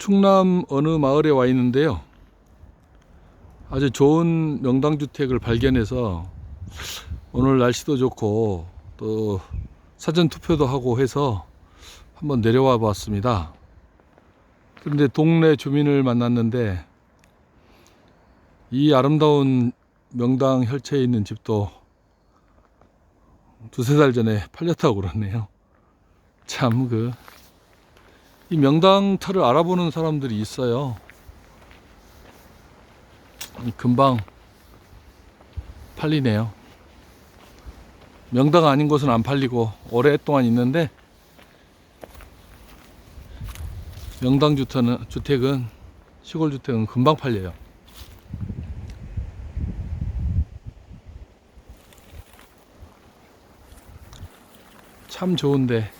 충남 어느 마을에 와 있는데요. 아주 좋은 명당 주택을 발견해서 오늘 날씨도 좋고 또 사전 투표도 하고 해서 한번 내려와 봤습니다. 그런데 동네 주민을 만났는데 이 아름다운 명당 혈체에 있는 집도 두세 달 전에 팔렸다고 그러네요. 참 그 이 명당터를 알아보는 사람들이 있어요. 금방 팔리네요. 명당 아닌 곳은 안 팔리고 오랫동안 있는데 명당 주택은, 주택은 시골 주택은 금방 팔려요. 참 좋은데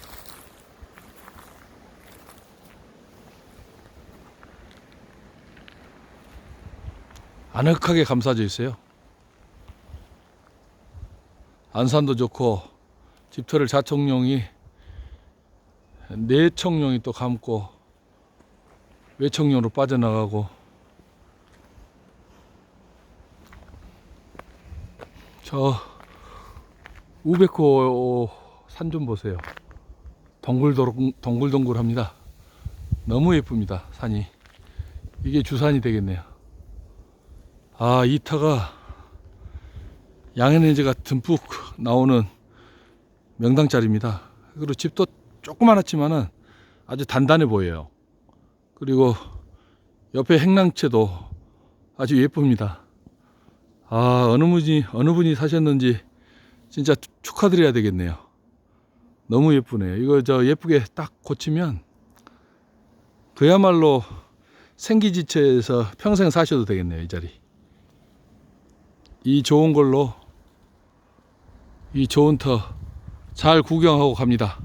아늑하게 감싸져 있어요. 안산도 좋고 집터를 자청용이 내청용이 또 감고 외청용으로 빠져나가고 저 우베코 산좀 보세요. 동글동 동글동글합니다. 너무 예쁩니다. 산이 이게 주산이 되겠네요. 아, 이 타가 양에너지가 듬뿍 나오는 명당짜리입니다. 그리고 집도 조그만했지만은 아주 단단해 보여요. 그리고 옆에 행랑채도 아주 예쁩니다. 아, 어느 분이, 어느 분이 사셨는지 진짜 축하드려야 되겠네요. 너무 예쁘네요. 이거 저 예쁘게 딱 고치면 그야말로 생기지체에서 평생 사셔도 되겠네요. 이 자리. 이 좋은 걸로 이 좋은 터 잘 구경하고 갑니다.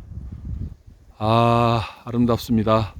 아, 아름답습니다.